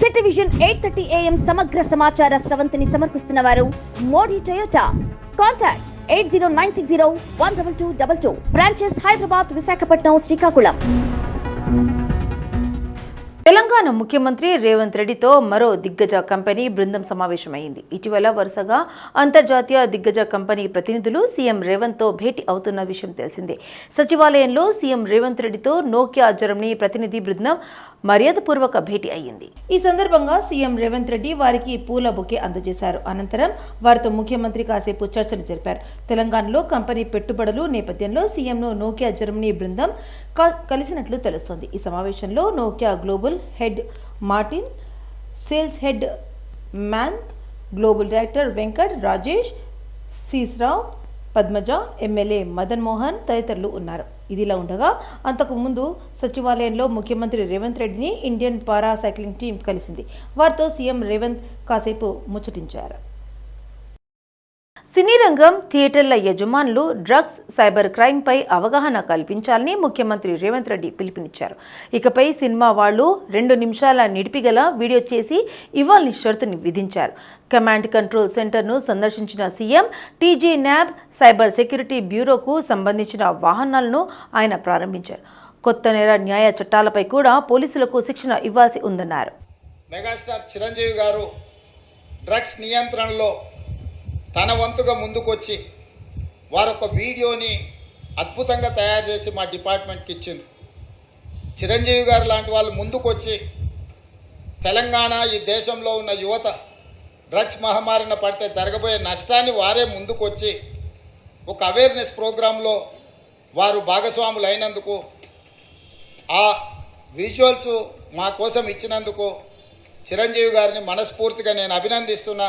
City Vision eight thirty AM సమగ్ర సమాచార స్రవంతిని సమర్పిస్తున్న వారు Modi Toyota. Contact eight zero nine six zero one double two double two. Branches Hyderabad Visakhapatnam Srikakulam. Telangana ముఖ్యమంత్రి రేవంత్ రెడ్డితో మరో దిగ్గజ కంపెనీ బృందం సమావేశమైంది. ఇటీవల వరుసగా అంతర్జాతీయ దిగ్గజ కంపెనీ ప్రతినిధులు సీఎం రేవంత్తో భేటీ అవుతున్న విషయం తెలిసిందే. సచివాలయంలో సీఎం రేవంత్ రెడ్డితో నోకియా జర్మనీ ప్రతినిధి బృందం మర్యాదపూర్వక భేటీ అయ్యింది. ఈ సందర్భంగా సీఎం రేవంత్ రెడ్డి వారికి పూల బొకే అందజేశారు. అనంతరం వారితో ముఖ్యమంత్రి కాసేపు చర్చలు జరిపారు. తెలంగాణలో కంపెనీ పెట్టుబడులు నేపథ్యంలో సీఎంను నోకియా జర్మనీ బృందం క- కలిసినట్లు తెలుస్తోంది. ఈ సమావేశంలో Nokia global head Martin sales head man global director Venkat Rajesh సీస్రావ్ Padmaja MLA Madan Mohan తదితరులు ఉన్నారు. ఇదిలా ఉండగా అంతకుముందు సచివాలయంలో ముఖ్యమంత్రి రేవంత్ రెడ్డిని ఇండియన్ పారా సైక్లింగ్ టీం కలిసింది. వారితో సీఎం రేవంత్ కాసేపు ముచ్చటించారు. సినీ రంగం థియేటర్ల యజమానులు డ్రగ్స్ సైబర్ క్రైమ్పై అవగాహన కల్పించాలని ముఖ్యమంత్రి రేవంత్ రెడ్డి పిలుపునిచ్చారు. ఇకపై సినిమా వాళ్ళు రెండు నిమిషాల నిడిపిగల వీడియో చేసి ఇవ్వాలని షరతుని విధించారు. కమాండ్ కంట్రోల్ సెంటర్ను సందర్శించిన CM TG NAB cyber security బ్యూరోకు సంబంధించిన వాహనాలను ఆయన ప్రారంభించారు. కొత్త నేర న్యాయ చట్టాలపై కూడా పోలీసులకు శిక్షణ ఇవ్వాల్సి ఉందన్నారు. మెగాస్టార్ చిరంజీవి గారు డ్రగ్స్ నియంత్రణలో తన వంతుగా ముందుకొచ్చి వారు ఒక వీడియోని అద్భుతంగా తయారు చేసి మా డిపార్ట్మెంట్కి ఇచ్చింది. చిరంజీవి గారు లాంటి వాళ్ళు ముందుకొచ్చి తెలంగాణ ఈ దేశంలో ఉన్న యువత డ్రగ్స్ మహమ్మారిన పడితే జరగబోయే నష్టాన్ని వారే ముందుకొచ్చి ఒక అవేర్నెస్ ప్రోగ్రాంలో వారు భాగస్వాములు అయినందుకు ఆ విజువల్స్ మా కోసం ఇచ్చినందుకు చిరంజీవి గారిని మనస్ఫూర్తిగా నేను అభినందిస్తున్నా.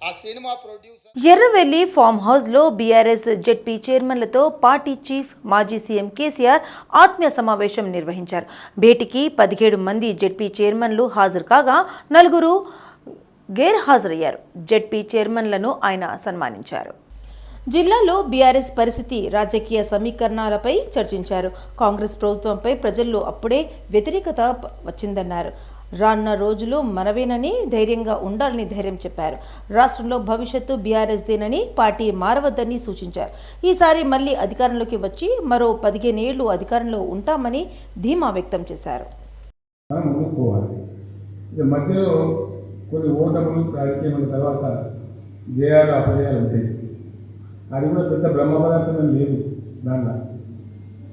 ఆ సినిమా ప్రొడ్యూసర్ ఎర్రవెల్లి ఫామ్ హౌస్లో బీఆర్ఎస్ జెడ్పీ చైర్మన్లతో పార్టీ చీఫ్ మాజీ సీఎం కేసీఆర్ ఆత్మీయ సమావేశం నిర్వహించారు. భేటీకి పదిహేడు మంది జెడ్పీ చైర్మన్లు హాజరు కాగా నలుగురు గైర్ హాజరయ్యారు జెడ్పీ చైర్మన్లను ఆయన సన్మానించారు. జిల్లాలో బీఆర్ఎస్ పరిస్థితి రాజకీయ సమీకరణాలపై చర్చించారు. కాంగ్రెస్ ప్రభుత్వంపై ప్రజల్లో అప్పుడే వ్యతిరేకత వచ్చిందన్నారు. రానున్న రోజులు మనవేనని ధైర్యంగా ఉండాలని ధైర్యం చెప్పారు. రాష్ట్రంలో భవిష్యత్తు బీఆర్ఎస్దేనని పార్టీ మారవద్దని సూచించారు. ఈసారి మళ్ళీ అధికారంలోకి వచ్చి మరో పదిహేను పదిహేనేళ్ళు అధికారంలో ఉంటామని ధీమా వ్యక్తం చేశారు. మధ్యలో కొన్ని ఓటములు రాజకీయమైన తర్వాత జయాలు అపజయాలు ఉంటాయి అది కూడా పెద్ద బ్రహ్మ పదార్థం లేదు దానిలో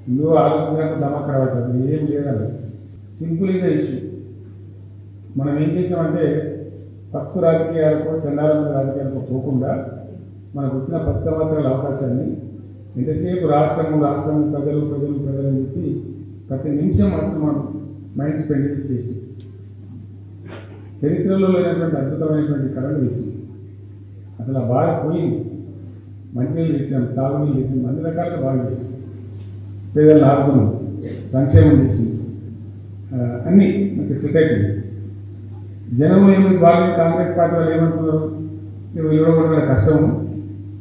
నువ్వు ఆలోచించడానికి దమక్కర పడుతుంది ఏం లేదు అది సింపుల్ ఇదే ఇష్యూ మనం ఏం చేసామంటే తప్పు రాజకీయాలకు చందాలమైన రాజకీయాలకు పోకుండా మనకు వచ్చిన పది అవకాశాన్ని ఎంతసేపు రాష్ట్రము రాష్ట్రం ప్రజలు ప్రజలు ప్రజలు అని చెప్పి ప్రతి నిమిషం మనకు మనం మైండ్ స్పెండ్ చేసి చరిత్రలో లేనటువంటి అద్భుతమైనటువంటి కళలు ఇచ్చి అసలు ఆ బాగా పోయింది. మంచినీళ్ళు ఇచ్చాం సాగునీళ్ళు ఇచ్చాం అన్ని రకాలుగా బాగా చేసాం పేదలను ఆదుకున్నాం సంక్షేమం చేసి అన్నీ మనకి మంచి సొసైటీ జనం ఏమి వాళ్ళు కాంగ్రెస్ పార్టీ వాళ్ళు ఏమంటున్నారు? నువ్వు ఇవ్వడం కష్టము.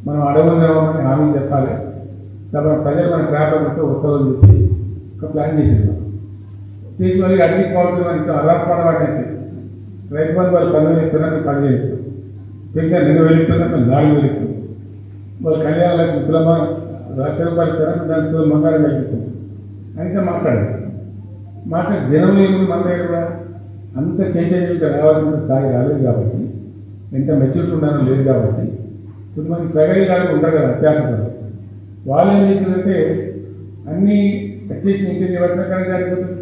మనం అడవులు రావమని హామీ చెప్పాలి. కాబట్టి ప్రజలు మన ట్రాప్లో వస్తామని చెప్పి ఒక ప్లాన్ చేసింది చేసి వాళ్ళకి అడిగి పోవాల్సిన మనకి అరాస్పాడ వాటికి రైతు బంధు వాళ్ళు పని ఇస్తున్నారు పని చేస్తారు ఇస్తారు పెన్షన్ రెండు వేలు ఇస్తున్నారు నాలుగు వేలు ఇస్తారు వాళ్ళు కళ్యాణ లక్ష కులమా లక్ష రూపాయలు ఇస్తారు దాని తులం బంగారం కల్పిస్తారు అయితే మాట్లాడారు. మాట్లాడి జనం ఏమి మన దగ్గర అంత చైతన్యంగా రావాల్సిన స్థాయి రాలేదు కాబట్టి ఎంత మెచ్యూరిటీ ఉండాలో లేదు కాబట్టి కొంతమంది ప్రగతి కాలం ఉంటారు కదా అత్యాసపడు వాళ్ళు ఏం చేసిందంటే అన్నీ వచ్చేసి ఇంటికి వచ్చిన జరిగిపోతుంది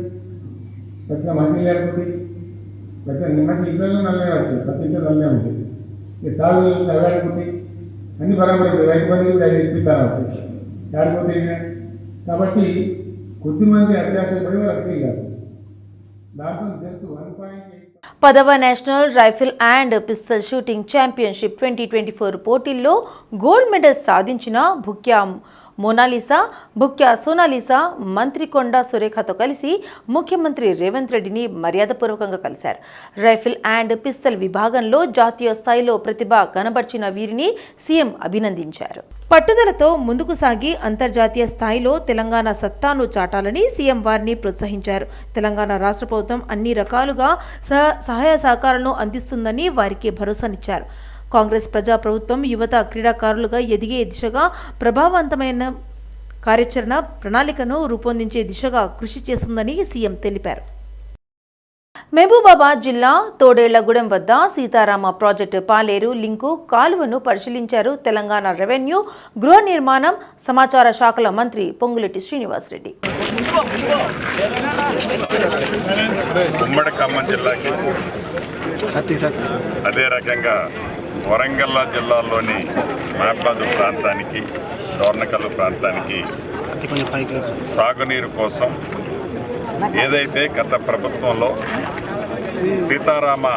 వచ్చిన మంచి లేకపోతే వచ్చిన మంచి ఇళ్ళలో నల్లే వచ్చింది ప్రతి ఇంట్లో నల్లే ఉంటుంది ఇక సాగు నీళ్ళు అన్ని బరాబర్ రైతు బంధు కూడా ఐదు ఇప్పిస్తారు అవుతాయి కాబట్టి కొద్దిమంది అత్యాసపడి వాళ్ళు అసలు కాదు దాంట్లో జస్ట్ వన్ పాయింట్ ఎయిట్ పదవ national rifle and pistol shooting championship twenty twenty four పోటీల్లో గోల్డ్ మెడల్ సాధించిన భుక్యాం మోనాలిసా బుక్య సోనాలిసా మంత్రి కొండా సురేఖతో కలిసి ముఖ్యమంత్రి రేవంత్ రెడ్డిని మర్యాదపూర్వకంగా కలిశారు రైఫిల్ అండ్ పిస్తల్ విభాగంలో జాతీయ స్థాయిలో ప్రతిభ కనబర్చిన వీరిని సీఎం అభినందించారు పట్టుదలతో ముందుకు సాగి అంతర్జాతీయ స్థాయిలో తెలంగాణ సత్తాను చాటాలని సీఎం వారిని ప్రోత్సహించారు తెలంగాణ రాష్ట్ర ప్రభుత్వం అన్ని రకాలుగా సహ- సహాయ సహకారాలను అందిస్తుందని వారికి భరోసానిచ్చారు కాంగ్రెస్ ప్రజా ప్రభుత్వం యువత క్రీడాకారులుగా ఎదిగే దిశగా ప్రభావవంతమైన కార్యాచరణ ప్రణాళికను రూపొందించే దిశగా కృషి చేస్తుందని సీఎం తెలిపారు. మహబూబాబాద్ జిల్లా తోడేళ్ళగూడెం వద్ద సీతారామ ప్రాజెక్టు పాలేరు లింకు కాలువను పరిశీలించారు తెలంగాణ రెవెన్యూ గృహ నిర్మాణం సమాచార శాఖల మంత్రి పొంగులెట్టి శ్రీనివాసరెడ్డి. ఉమ్మడి ఖమ్మం జిల్లాకి అదే రకంగా వరంగల్ జిల్లాలోని మాట్లాదు ప్రాంతానికి డోర్నకల్లు ప్రాంతానికి సాగునీరు కోసం ఏదైతే గత ప్రభుత్వంలో సీతారామ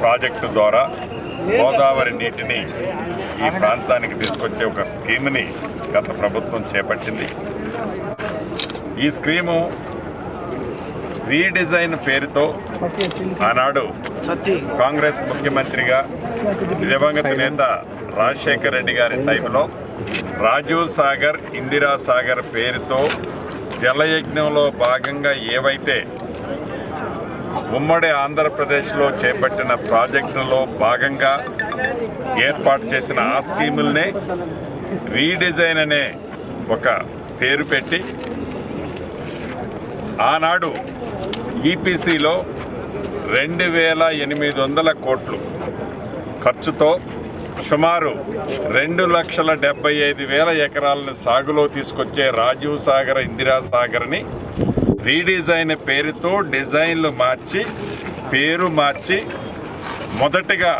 ప్రాజెక్టు ద్వారా గోదావరి నీటిని ఈ ప్రాంతానికి తీసుకొచ్చే ఒక స్కీమ్ని గత ప్రభుత్వం చేపట్టింది. ఈ స్కీము రీడిజైన్ పేరుతో ఆనాడు కాంగ్రెస్ ముఖ్యమంత్రిగా దివంగత నేత రాజశేఖర రెడ్డి గారి టైంలో రాజీవ్ సాగర్ ఇందిరా సాగర్ పేరుతో జలయజ్ఞంలో భాగంగా ఏవైతే ఉమ్మడి ఆంధ్రప్రదేశ్లో చేపట్టిన ప్రాజెక్టులో భాగంగా ఏర్పాటు చేసిన ఆ స్కీముల్నే రీడిజైన్ అనే ఒక పేరు పెట్టి ఆనాడు ఈపీసీలో రెండు వేల ఎనిమిది వందల కోట్లు ఖర్చుతో సుమారు రెండు లక్షల డెబ్బై ఐదు వేల ఎకరాలను సాగులో తీసుకొచ్చే రాజీవ్ సాగర్ ఇందిరా సాగర్ని రీడిజైన్ పేరుతో డిజైన్లు మార్చి పేరు మార్చి మొదటగా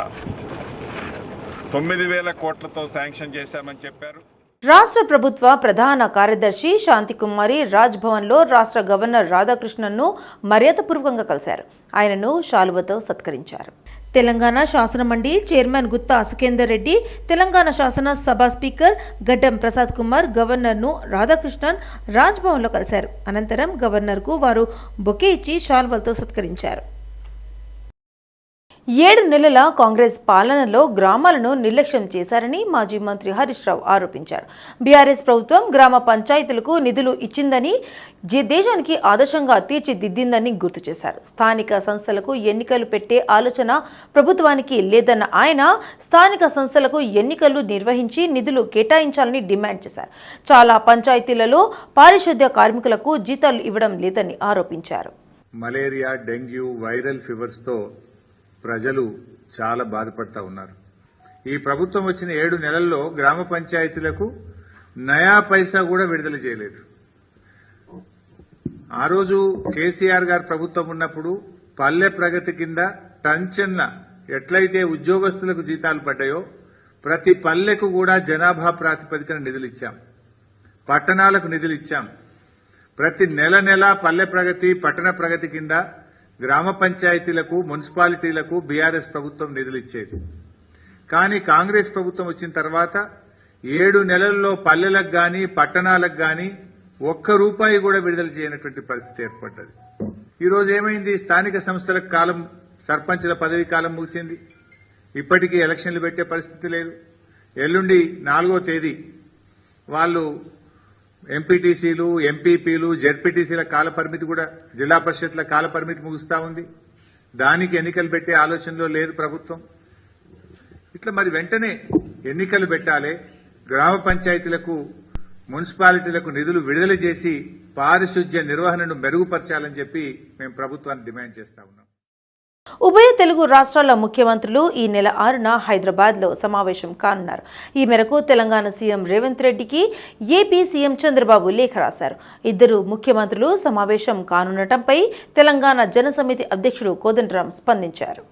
తొమ్మిది వేల కోట్లతో శాంక్షన్ చేశామని చెప్పారు. రాష్ట్ర ప్రభుత్వ ప్రధాన కార్యదర్శి శాంతికుమారి రాజ్భవన్లో రాష్ట్ర గవర్నర్ రాధాకృష్ణన్ను మర్యాదపూర్వకంగా కలిశారు. ఆయనను శాలువతో సత్కరించారు. తెలంగాణ శాసనమండలి చైర్మన్ గుత్తా సుఖేందర్ రెడ్డి తెలంగాణ శాసన సభ స్పీకర్ గడ్డం ప్రసాద్ కుమార్ గవర్నర్ను రాధాకృష్ణన్ రాజ్భవన్లో కలిశారు. అనంతరం గవర్నర్కు వారు బొకే ఇచ్చి శాల్వలతో సత్కరించారు. ఏడు నెలల కాంగ్రెస్ పాలనలో గ్రామాలను నిర్లక్ష్యం చేశారని మాజీ మంత్రి హరీష్ రావు ఆరోపించారు. బీఆర్ఎస్ ప్రభుత్వం గ్రామ పంచాయతీలకు నిధులు ఇచ్చిందని దేశానికి ఆదర్శంగా తీర్చిదిద్దిందని గుర్తు చేశారు. స్థానిక సంస్థలకు ఎన్నికలు పెట్టే ఆలోచన ప్రభుత్వానికి లేదన్న ఆయన స్థానిక సంస్థలకు ఎన్నికలు నిర్వహించి నిధులు కేటాయించాలని డిమాండ్ చేశారు. చాలా పంచాయతీలలో పారిశుద్ధ్య కార్మికులకు జీతాలు ఇవ్వడం లేదని ఆరోపించారు. మలేరియా డెంగ్యూ వైరల్ ఫీవర్స్తో ప్రజలు చాలా బాధపడతా ఉన్నారు. ఈ ప్రభుత్వం వచ్చిన ఏడు నెలల్లో గ్రామ పంచాయతీలకు నయా పైసా కూడా విడుదల చేయలేదు. ఆ రోజు కేసీఆర్ గారు ప్రభుత్వం ఉన్నప్పుడు పల్లె ప్రగతి కింద టంచెన్న ఎట్లయితే ఉద్యోగస్తులకు జీతాలు పడ్డాయో ప్రతి పల్లెకు కూడా జనాభా ప్రాతిపదికన నిధులు ఇచ్చాం పట్టణాలకు నిధులు ఇచ్చాం ప్రతి నెల నెల పల్లె ప్రగతి పట్టణ ప్రగతి కింద గ్రామ పంచాయతీలకు మున్సిపాలిటీలకు బీఆర్ఎస్ ప్రభుత్వం నిధులు ఇచ్చేది. కానీ కాంగ్రెస్ ప్రభుత్వం వచ్చిన తర్వాత ఏడు నెలల్లో పల్లెలకు గాని పట్టణాలకు గాని ఒక్క రూపాయి కూడా విడుదల చేయనటువంటి పరిస్థితి ఏర్పడ్డది. ఈరోజు ఏమైంది? స్థానిక సంస్థలకు కాలం సర్పంచ్ల పదవి కాలం ముగిసింది. ఇప్పటికీ ఎలక్షన్లు పెట్టే పరిస్థితి లేదు. ఎల్లుండి నాలుగో తేదీ. వాళ్ళు ఎంపీటీసీలు ఎంపీపీలు జెడ్పీటీసీల కాల పరిమితి కూడా జిల్లా పరిషత్ల కాల పరిమితి ముగుస్తా ఉంది. దానికి ఎన్నికలు పెట్టే ఆలోచనలో లేదు ప్రభుత్వం. ఇట్లా మరి వెంటనే ఎన్నికలు పెట్టాలి గ్రామ పంచాయతీలకు మున్సిపాలిటీలకు నిధులు విడుదల చేసి పారిశుధ్య నిర్వహణను మెరుగుపరచాలని చెప్పి మేము ప్రభుత్వాన్ని డిమాండ్ చేస్తా ఉన్నాం. ఉభయ తెలుగు రాష్ట్రాల ముఖ్యమంత్రులు ఈ నెల ఆరున హైదరాబాద్లో సమావేశం కానున్నారు. ఈ మేరకు తెలంగాణ సీఎం రేవంత్ రెడ్డికి ఏపీ సీఎం చంద్రబాబు లేఖ రాశారు. ఇద్దరు ముఖ్యమంత్రులు సమావేశం కానుండటంపై తెలంగాణ జనసమితి అధ్యక్షుడు కోదండరాం స్పందించారు.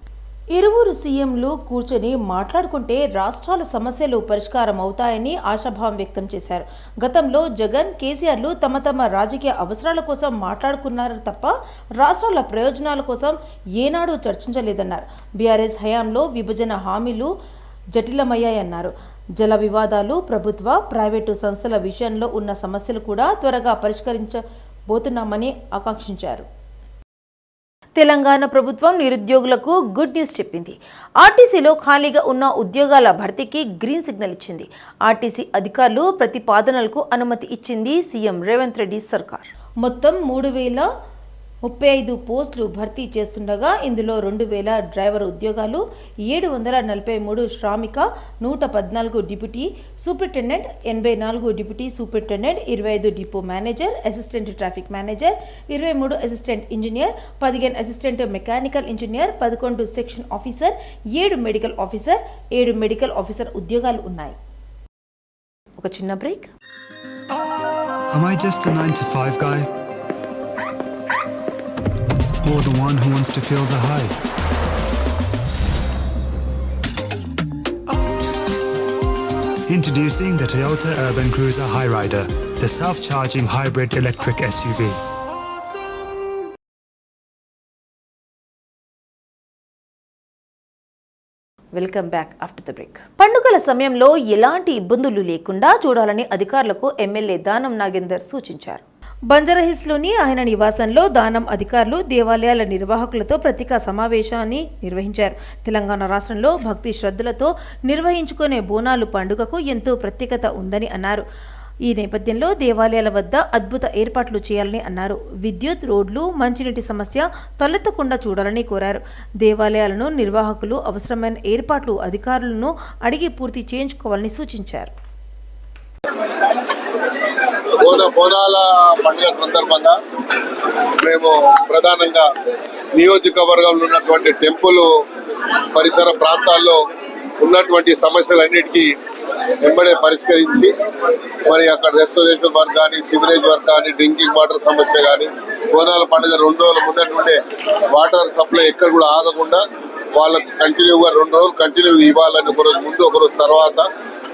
ఇరువురు సీఎంలు కూర్చొని మాట్లాడుకుంటే రాష్ట్రాల సమస్యలు పరిష్కారం అవుతాయని ఆశాభావం వ్యక్తం చేశారు. గతంలో జగన్ కేసీఆర్లు తమ తమ రాజకీయ అవసరాల కోసం మాట్లాడుకున్నారు తప్ప రాష్ట్రాల ప్రయోజనాల కోసం ఏనాడు చర్చించలేదన్నారు. బీఆర్ఎస్ హయాంలో విభజన హామీలు జటిలమయ్యాయన్నారు. జల వివాదాలు ప్రభుత్వ ప్రైవేటు సంస్థల విషయంలో ఉన్న సమస్యలు కూడా త్వరగా పరిష్కరించబోతున్నామని ఆకాంక్షించారు. తెలంగాణ ప్రభుత్వం నిరుద్యోగులకు గుడ్ న్యూస్ చెప్పింది. ఆర్టీసీలో ఖాళీగా ఉన్న ఉద్యోగాల భర్తీకి గ్రీన్ సిగ్నల్ ఇచ్చింది. ఆర్టీసీ అధికారులు ప్రతిపాదనలకు అనుమతి ఇచ్చింది సీఎం రేవంత్ రెడ్డి సర్కార్. మొత్తం మూడు వేల ముప్పై ఐదు పోస్టులు భర్తీ చేస్తుండగా ఇందులో రెండు వేల డ్రైవర్ ఉద్యోగాలు ఏడు వందల నలభై మూడు శ్రామిక నూట పద్నాలుగు డిప్యూటీ సూపరింటెండెంట్ ఎనభై నాలుగు డిప్యూటీ సూపరింటెండెంట్ ఇరవై ఐదు depot manager assistant traffic manager ఇరవై మూడు అసిస్టెంట్ ఇంజనీర్ పదిహేను అసిస్టెంట్ మెకానికల్ ఇంజనీర్ పదకొండు సెక్షన్ ఆఫీసర్ ఏడు మెడికల్ ఆఫీసర్ ఏడు మెడికల్ ఆఫీసర్ ఉద్యోగాలు ఉన్నాయి ఒక చిన్న break Am I just a 9 to 5 guy? Or the one who wants to feel the hype? Introducing the Toyota Urban Cruiser Highrider, the self charging hybrid electric SUV. Welcome back after the break పండుగల సమయంలో ఎలాంటి ఇబ్బందులు లేకుండా చూడాలని అధికారులకు MLA Danam Nagender సూచించారు బంజరహిల్స్లోని ఆయన నివాసంలో దానం అధికారులు దేవాలయాల నిర్వాహకులతో ప్రత్యేక సమావేశాన్ని నిర్వహించారు. తెలంగాణ రాష్ట్రంలో భక్తి శ్రద్ధలతో నిర్వహించుకునే బోనాలు పండుగకు ఎంతో ప్రత్యేకత ఉందని అన్నారు. ఈ నేపథ్యంలో దేవాలయాల వద్ద అద్భుత ఏర్పాట్లు చేయాలని అన్నారు. విద్యుత్ రోడ్లు మంచినీటి సమస్య తలెత్తకుండా చూడాలని కోరారు. దేవాలయాలను నిర్వాహకులు అవసరమైన ఏర్పాట్లు అధికారులను అడిగి పూర్తి చేయించుకోవాలని సూచించారు. బోన బోనాల పండుగ సందర్భంగా మేము ప్రధానంగా నియోజకవర్గంలో ఉన్నటువంటి టెంపుల్ పరిసర ప్రాంతాల్లో ఉన్నటువంటి సమస్యలన్నిటికీ వెంబడే పరిష్కరించి మరి అక్కడ రెస్టోరేషన్ వర్క్ కానీ సివరేజ్ వర్క్ కానీ డ్రింకింగ్ వాటర్ సమస్య కానీ బోనాల పండుగ రెండు రోజుల ముందటి వాటర్ సప్లై ఎక్కడ కూడా ఆగకుండా వాళ్ళకు కంటిన్యూగా రెండు రోజులు కంటిన్యూ ఇవ్వాలని ఒక రోజు ముందు ఒక రోజు తర్వాత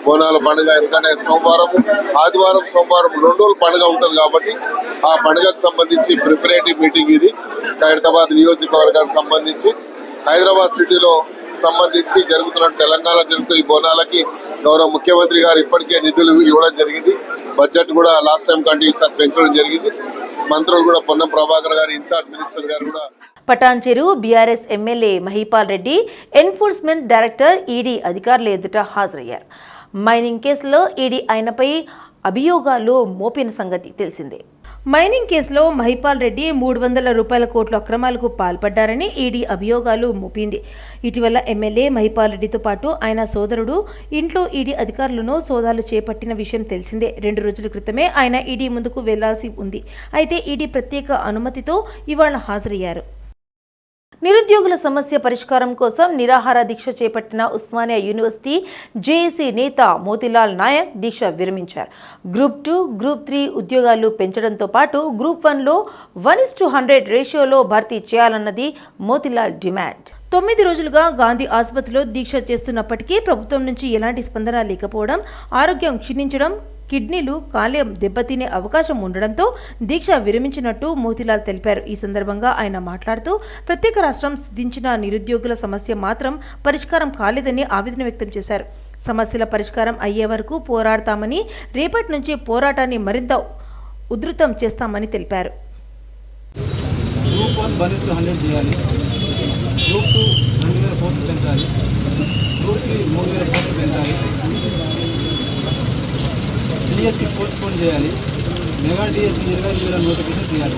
బోనాల పండుగ. ఎందుకంటే సోమవారం ఆదివారం సోమవారం రెండు రోజులు పండుగ ఉంటుంది కాబట్టి ఆ పండుగకు సంబంధించి ప్రిపరేటివ్ మీటింగ్ ఇది. ఖైరతాబాద్ నియోజకవర్గానికి సంబంధించి హైదరాబాద్ సిటీలో సంబంధించి జరుగుతున్న తెలంగాణ జరుగుతున్న ఈ బోనాలకి గౌరవ ముఖ్యమంత్రి గారు ఇప్పటికే నిధులు ఇవ్వడం జరిగింది. బడ్జెట్ కూడా లాస్ట్ టైం కంటే ఈసారి పెంచడం జరిగింది. మంత్రులు కూడా పొన్నం ప్రభాకర్ గారు ఇన్ఛార్జ్ మినిస్టర్ గారు కూడా Patancheru BRS MLA Mahipal Reddy enforcement director ED అధికారుల ఎదుట హాజరయ్యారు. మైనింగ్ కేసులో ఈడీ ఆయనపై అభియోగాలు మోపిన సంగతి తెలిసిందే. మైనింగ్ కేసులో మహిపాల్ రెడ్డి మూడు వందల రూపాయల కోట్ల అక్రమాలకు పాల్పడ్డారని ఈడీ అభియోగాలు మోపింది. ఇటీవల ఎమ్మెల్యే మహిపాల్ రెడ్డితో పాటు ఆయన సోదరుడు ఇంట్లో ఈడీ అధికారులను సోదాలు చేపట్టిన విషయం తెలిసిందే. రెండు రోజుల క్రితమే ఆయన ఈడీ ముందుకు వెళ్ళాల్సి ఉంది. అయితే ఈడీ ప్రత్యేక అనుమతితో ఇవాళ హాజరయ్యారు. నిరుద్యోగుల సమస్య పరిష్కారం కోసం నిరాహార దీక్ష చేపట్టిన ఉస్మానియా యూనివర్సిటీ జేఏసీ నేత మోతిలాల్ నాయక్ దీక్ష విరమించారు. గ్రూప్ టూ గ్రూప్ త్రీ ఉద్యోగాలు పెంచడంతో పాటు గ్రూప్ వన్లో వన్ ఇస్ టు హండ్రెడ్ రేషియోలో భర్తీ చేయాలన్నది మోతిలాల్ డిమాండ్. తొమ్మిది రోజులుగా గాంధీ ఆసుపత్రిలో దీక్ష చేస్తున్నప్పటికీ ప్రభుత్వం నుంచి ఎలాంటి స్పందన లేకపోవడం ఆరోగ్యం క్షీణించడం కిడ్నీలు కాలేయం దెబ్బతినే అవకాశం ఉండడంతో దీక్ష విరమించినట్టు మోతిలాల్ తెలిపారు. ఈ సందర్భంగా ఆయన మాట్లాడుతూ ప్రత్యేక రాష్ట్రం సిద్ధించిన నిరుద్యోగుల సమస్య మాత్రం పరిష్కారం కాలేదని ఆవేదన వ్యక్తం చేశారు. సమస్యల పరిష్కారం అయ్యే వరకు పోరాడతామని రేపటి నుంచి పోరాటాన్ని మరింత ఉధృతం చేస్తామని తెలిపారు. గ్రూప్ వన్ హండ్రెడ్ చేయాలి. గ్రూప్ టూ రెండు వేల పోస్టులు పెంచాలి. గ్రూప్ త్రీ మూడు వేల పోస్టులు పెంచాలి. డిఎస్సి పోస్ట్ పోన్ చేయాలి. మెగా డిఎస్సి ఇరవై ఐదు వేల నోటిఫికేషన్స్ ఇవ్వాలి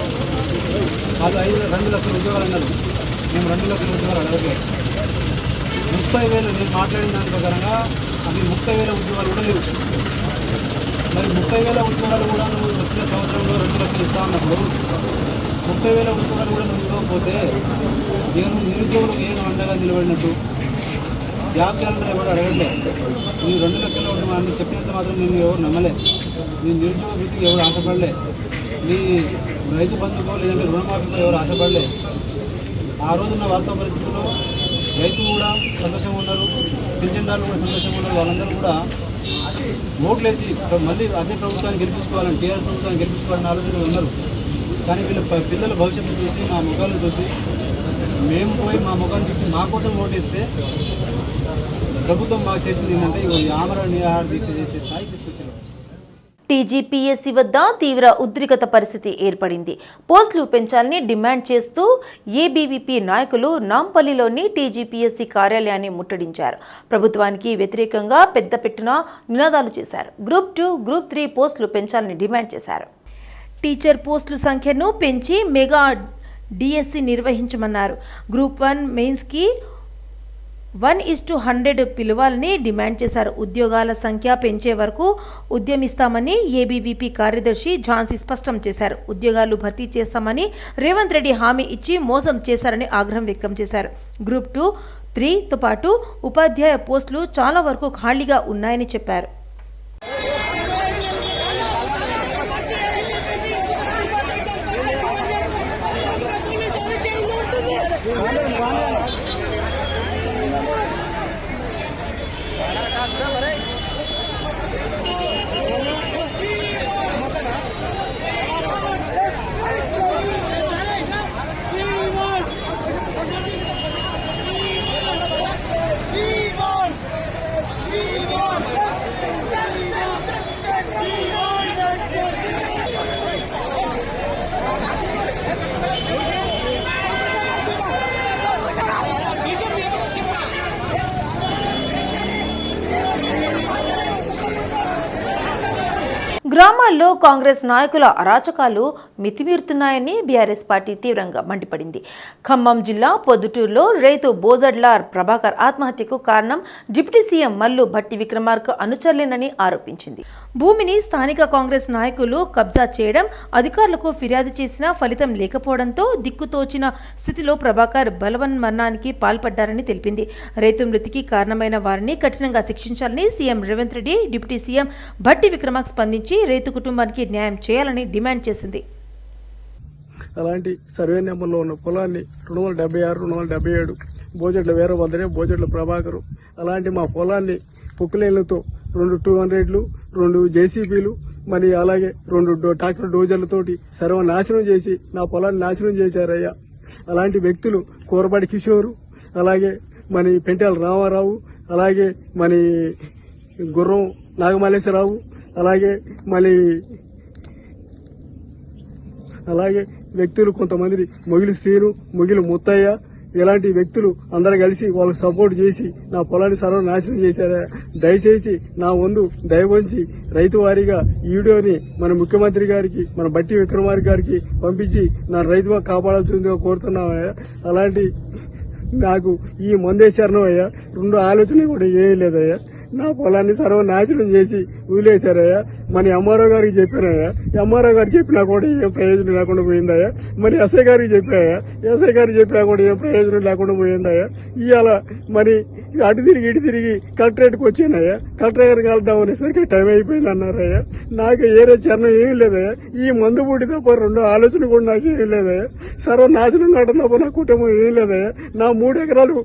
వాళ్ళు ఐదు రెండు లక్షల ఉద్యోగాలు అన్నారు. మేము రెండు లక్షల ఉద్యోగాలు అడగలేదు. ముప్పై వేలు నేను మాట్లాడిన దాని ప్రకారంగా అవి ముప్పై వేల ఉద్యోగాలు కూడా లేవు. మరి ముప్పై వేల ఉద్యోగాలు కూడా నువ్వు వచ్చిన సంవత్సరంలో రెండు లక్షలు ఇస్తా అన్నప్పుడు ముప్పై వేల ఉద్యోగాలు కూడా నువ్వు ఇవ్వకపోతే నేను నిరుద్యోగులకు ఏం అండగా నిలబడినట్టు? జాబ్ చేయాలని ఎవరు అడగట్లే. నువ్వు రెండు లక్షలు ఒకటి మనం చెప్పినంత మాత్రం నేను ఎవరు నమ్మలేదు నీ నిరుద్యోగ వృత్తికి ఎవరు ఆశపడలే. నీ రైతు బంధుకో లేదంటే రుణమాఫీకో ఎవరు ఆశపడలే. ఆ రోజున్న వాస్తవ పరిస్థితుల్లో రైతులు కూడా సంతోషంగా ఉన్నారు పింఛన్దారులు కూడా సంతోషంగా ఉన్నారు వాళ్ళందరూ కూడా ఓట్లేసి మళ్ళీ అదే ప్రభుత్వాన్ని గెలిపించుకోవాలని టీఆర్ఎస్ ప్రభుత్వాన్ని గెలిపించుకోవాలని ఆలోచనలు ఉన్నారు. కానీ వీళ్ళ ప- పిల్లల భవిష్యత్తు చూసి మా ముఖాలను చూసి మేము పోయి మా ముఖాన్ని చూసి మా కోసం ఓటేస్తే ప్రభుత్వం మాకు చేసింది ఏంటంటే ఆమరణ నిరాహార దీక్ష చేసే స్థాయికి తీసుకొచ్చారు. టీజీపీఎస్సీ వద్ద తీవ్ర ఉద్రిక్తత పరిస్థితి ఏర్పడింది. పోస్టులు పెంచాలని డిమాండ్ చేస్తూ ఏబీవీపీ నాయకులు నాంపల్లిలోని టీజీపీఎస్సీ కార్యాలయాన్ని ముట్టడించారు. ప్రభుత్వానికి వ్యతిరేకంగా పెద్ద పెట్టున నినాదాలు చేశారు. గ్రూప్ టూ గ్రూప్ త్రీ పోస్టులు పెంచాలని డిమాండ్ చేశారు. టీచర్ పోస్టుల సంఖ్యను పెంచి మెగా డిఎస్సి నిర్వహించమన్నారు. గ్రూప్ వన్ మెయిన్స్కి వన్ ఇస్ టు హండ్రెడ్ పిలవాలని డిమాండ్ చేశారు. ఉద్యోగాల సంఖ్య పెంచే వరకు ఉద్యమిస్తామని ఏబీవీపీ కార్యదర్శి ఝాన్సీ స్పష్టం చేశారు. ఉద్యోగాలు భర్తీ చేస్తామని రేవంత్ రెడ్డి హామీ ఇచ్చి మోసం చేశారని ఆగ్రహం వ్యక్తం చేశారు. గ్రూప్ టూ త్రీతో పాటు ఉపాధ్యాయ పోస్టులు చాలా వరకు ఖాళీగా ఉన్నాయని చెప్పారు. గ్రామాల్లో కాంగ్రెస్ నాయకుల అరాచకాలు మితిమీరుతున్నాయని బీఆర్ఎస్ పార్టీ తీవ్రంగా మండిపడింది. ఖమ్మం జిల్లా పొద్దుటూరులో రైతు బోజడ్లార్ ప్రభాకర్ ఆత్మహత్యకు కారణం డిప్యూటీ సీఎం మల్లు భట్టి విక్రమార్క అనుచరులేనని ఆరోపించింది. భూమిని స్థానిక కాంగ్రెస్ నాయకులు కబ్జా చేయడం అధికారులకు ఫిర్యాదు చేసినా ఫలితం లేకపోవడంతో దిక్కుతోచిన స్థితిలో ప్రభాకర్ బలవన్ మరణానికి పాల్పడ్డారని తెలిపింది. రైతు మృతికి కారణమైన వారిని కఠినంగా శిక్షించాలని CM Revanth Reddy deputy CM Bhatti Vikramarka స్పందించి రైతు కుటుంబానికి న్యాయం చేయాలని డిమాండ్ చేసింది. అలాంటి సర్వే నెంబర్లో ఉన్న పొలాన్ని రెండు వందల డెబ్బై ఆరు రెండు వందల డెబ్బై ఏడు బోజెట్ల వీరభద్రే బోజెట్ల ప్రభాకరు అలాంటి మా పొలాన్ని పుక్కులేళ్ళతో రెండు టూ హండ్రెడ్లు రెండు జేసీబీలు మరి అలాగే రెండు ట్రాక్టర్ డోజర్లతోటి సర్వనాశనం చేసి నా పొలాన్ని నాశనం చేశారయ్యా. అలాంటి వ్యక్తులు కూరపాటి కిషోరు అలాగే మరి పెంటాల రామారావు అలాగే మరి గుర్రం నాగమల్లేశ్వరరావు అలాగే మళ్ళీ అలాగే వ్యక్తులు కొంతమంది మొగిలి శ్రీను మొగిలి ముత్తయ్య ఇలాంటి వ్యక్తులు అందరు కలిసి వాళ్ళకి సపోర్ట్ చేసి నా పొలాన్ని సర్వనాశనం చేశారా? దయచేసి నా వందు దయవంచి రైతు వారీగా ఈ వీడియోని మన ముఖ్యమంత్రి గారికి మన బట్టి విక్రమార్క గారికి పంపించి నా రైతుగా కాపాడాల్సిందిగా కోరుతున్నామయ్యా అలాంటి నాకు ఈ మందే శరణమయ్యా రెండు ఆలోచన కూడా ఏమీ లేదయ్యా. నా పొలాన్ని సర్వనాశనం చేసి వదిలేశారయ్యా. మన ఎంఆర్ఓ గారికి చెప్పానయ్యా. ఎంఆర్ఓ గారికి చెప్పినా కూడా ఏం ప్రయోజనం లేకుండా పోయిందయ్యా. మరి ఎస్ఐ గారికి చెప్పాయా. ఎస్ఐ గారికి చెప్పినా కూడా ఏం ప్రయోజనం లేకుండా పోయిందయ్యా. ఇవాళ మరి అటు తిరిగి ఇటు తిరిగి కలెక్టరేట్కి వచ్చానయ్యా. కలెక్టర్ గారికి వెళ్దాం అనేసరికి టైం అయిపోయింది అన్నారయ్యా నాకు ఏరే చరణం ఏం లేదయ్యా. ఈ మందు పూటి తప్ప రెండు ఆలోచన కూడా నాకు ఏం లేదయ్యా. సర్వనాశనం కావడం తప్ప నా కుటుంబం ఏం లేదయ్యా. నా మూడు ఎకరాలు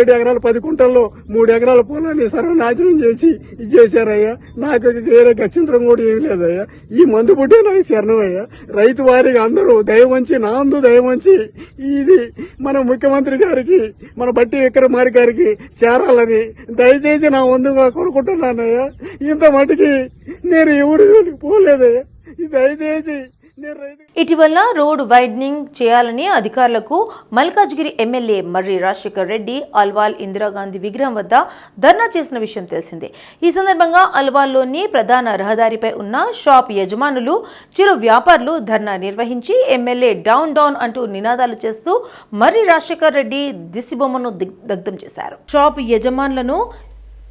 ఏడు ఎకరాలు పది కుంటల్లో మూడు ఎకరాల పొలాన్ని సర్వనాశనం చేసి ఇది చేశారయ్యా నాకు వేరే గచ్చింతరం కూడా ఏం లేదయ్యా. ఈ మందు పుట్టే నాకు శరణమయ్యా. రైతు వారికి అందరూ దయవంచి నా అందు దయవంచి ఇది మన ముఖ్యమంత్రి గారికి మన బట్టి విక్రమారి గారికి చేరాలని దయచేసి నా వందుగా కోరుకుంటున్నానయ్యా. ఇంత మటుకి నేను ఎవరు పోలేదయ్యా. దయచేసి ఇటీవల రోడ్ వైడనింగ్ చేయాలని అధికారులకు మల్కాజ్గిరి ఎమ్మెల్యే మర్రి రాజశేఖర్ రెడ్డి అల్వాల్ ఇందిరాగాంధీ విగ్రహం వద్ద ధర్నా చేసిన విషయం తెలిసిందే. ఈ సందర్భంగా అల్వాల్లోని ప్రధాన రహదారిపై ఉన్న షాప్ యజమానులు చిరు వ్యాపారులు ధర్నా నిర్వహించి ఎమ్మెల్యే డౌన్ డౌన్ అంటూ నినాదాలు చేస్తూ మర్రి రాజశేఖర్ రెడ్డి దిశబొమ్మను దగ్ధం చేశారు. షాప్ యజమానులను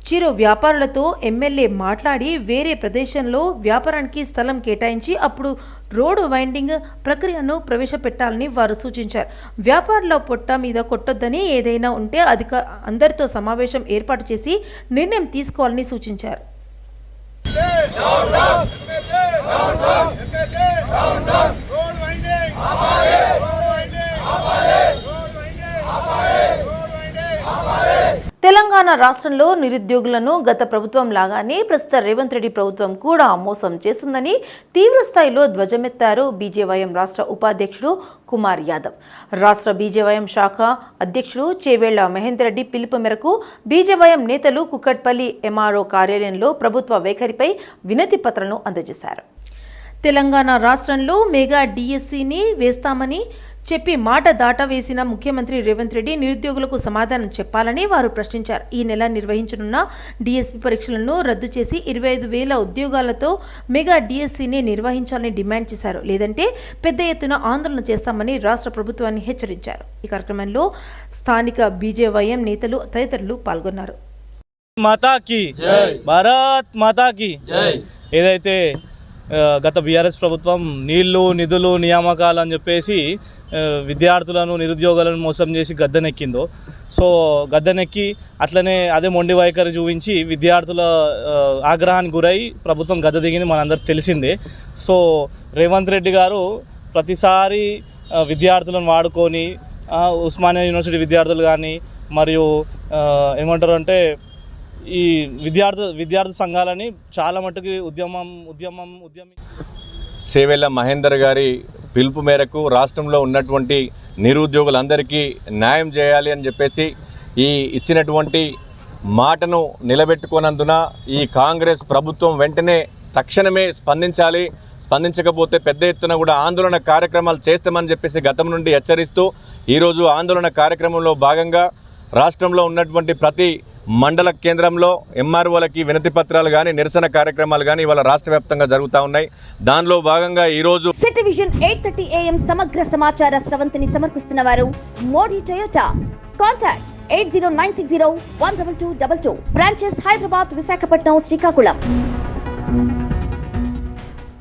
చిరు వ్యాపారులతో ఎమ్మెల్యే మాట్లాడి వేరే ప్రదేశంలో వ్యాపారానికి స్థలం కేటాయించి అప్పుడు రోడ్డు వైండింగ్ ప్రక్రియను ప్రవేశపెట్టాలని వారు సూచించారు వ్యాపారుల పొట్ట మీద కొట్టొద్దని ఏదైనా ఉంటే అధిక అందరితో సమావేశం ఏర్పాటు చేసి నిర్ణయం తీసుకోవాలని సూచించారు తెలంగాణ రాష్ట్రంలో నిరుద్యోగులను గత ప్రభుత్వం లాగానే ప్రస్తుత రేవంత్ రెడ్డి ప్రభుత్వం కూడా మోసం చేస్తుందని తీవ్రస్థాయిలో ధ్వజమెత్తారు బీజేవైఎం రాష్ట్ర ఉపాధ్యక్షుడు కుమార్ యాదవ్. రాష్ట్ర బీజేవైఎం శాఖ అధ్యక్షుడు చేవేళ్ళ మహేందర్ రెడ్డి పిలుపు మేరకు బీజేవైఎం నేతలు కుక్కట్పల్లి ఎంఆర్ఓ కార్యాలయంలో ప్రభుత్వ వైఖరిపై వినతి పత్రాలను అందజేశారు. తెలంగాణ రాష్ట్రంలో మెగా డిఎస్సిని వేస్తామని చెప్పి మాట దాటవేసిన ముఖ్యమంత్రి రేవంత్ రెడ్డి నిరుద్యోగులకు సమాధానం చెప్పాలని వారు ప్రశ్నించారు. ఈ నెల నిర్వహించనున్న డిఎస్పి పరీక్షలను రద్దు చేసి ఇరవై ఐదు వేల ఉద్యోగాలతో మెగా డిఎస్సిని నిర్వహించాలని డిమాండ్ చేశారు. లేదంటే పెద్ద ఎత్తున ఆందోళన చేస్తామని రాష్ట్ర ప్రభుత్వాన్ని హెచ్చరించారు. ఈ కార్యక్రమంలో స్థానిక బీజేవైఎం నేతలు తదితరులు పాల్గొన్నారు. మాతాకి. భారత్ మాతాకి. ఏదైతే గత బీఆర్ఎస్ ప్రభుత్వం నీళ్ళు నిధులు నియామకాలు అని చెప్పేసి విద్యార్థులను నిరుద్యోగులను మోసం చేసి గద్దెనెక్కిందో. సో గద్దెనెక్కి అట్లనే అదే మొండి వైఖరి చూపించి విద్యార్థుల ఆగ్రహానికి గురై ప్రభుత్వం గద్దె దిగింది మనందరికి తెలిసిందే. సో రేవంత్ రెడ్డి గారు ప్రతిసారి విద్యార్థులను వాడుకొని ఉస్మానియా యూనివర్సిటీ విద్యార్థులు కానీ మరియు ఏమంటారు అంటే ఈ విద్యార్థి విద్యార్థి సంఘాలని చాలా మటుకు ఉద్యమం ఉద్యమం ఉద్యమి సేవెల్ల మహేందర్ గారి పిలుపు మేరకు రాష్ట్రంలో ఉన్నటువంటి నిరుద్యోగులందరికీ న్యాయం చేయాలి అని చెప్పేసి ఈ ఇచ్చినటువంటి మాటను నిలబెట్టుకోనందున ఈ కాంగ్రెస్ ప్రభుత్వం వెంటనే తక్షణమే స్పందించాలి. స్పందించకపోతే పెద్ద ఎత్తున కూడా ఆందోళన కార్యక్రమాలు చేస్తామని చెప్పేసి గతం నుండి హెచ్చరిస్తూ ఈరోజు ఆందోళన కార్యక్రమంలో భాగంగా రాష్ట్రంలో ఉన్నటువంటి ప్రతి మండల కేంద్రంలో ఎంఆర్ఓలకి వినతి పత్రాలు కానీ నిరసన కార్యక్రమాలు కానీ ఇవాళ రాష్ట్ర వ్యాప్తంగా జరుగుతూ ఉన్నాయి. దానిలో భాగంగా ఈరోజు City Vision eight thirty AM సమగ్ర సమాచార స్రవంతిని సమర్పిస్తున్న వారు Modi Toyota. Contact eight zero nine six zero one double two double two. Branches Hyderabad Visakhapatnam Srikakulam.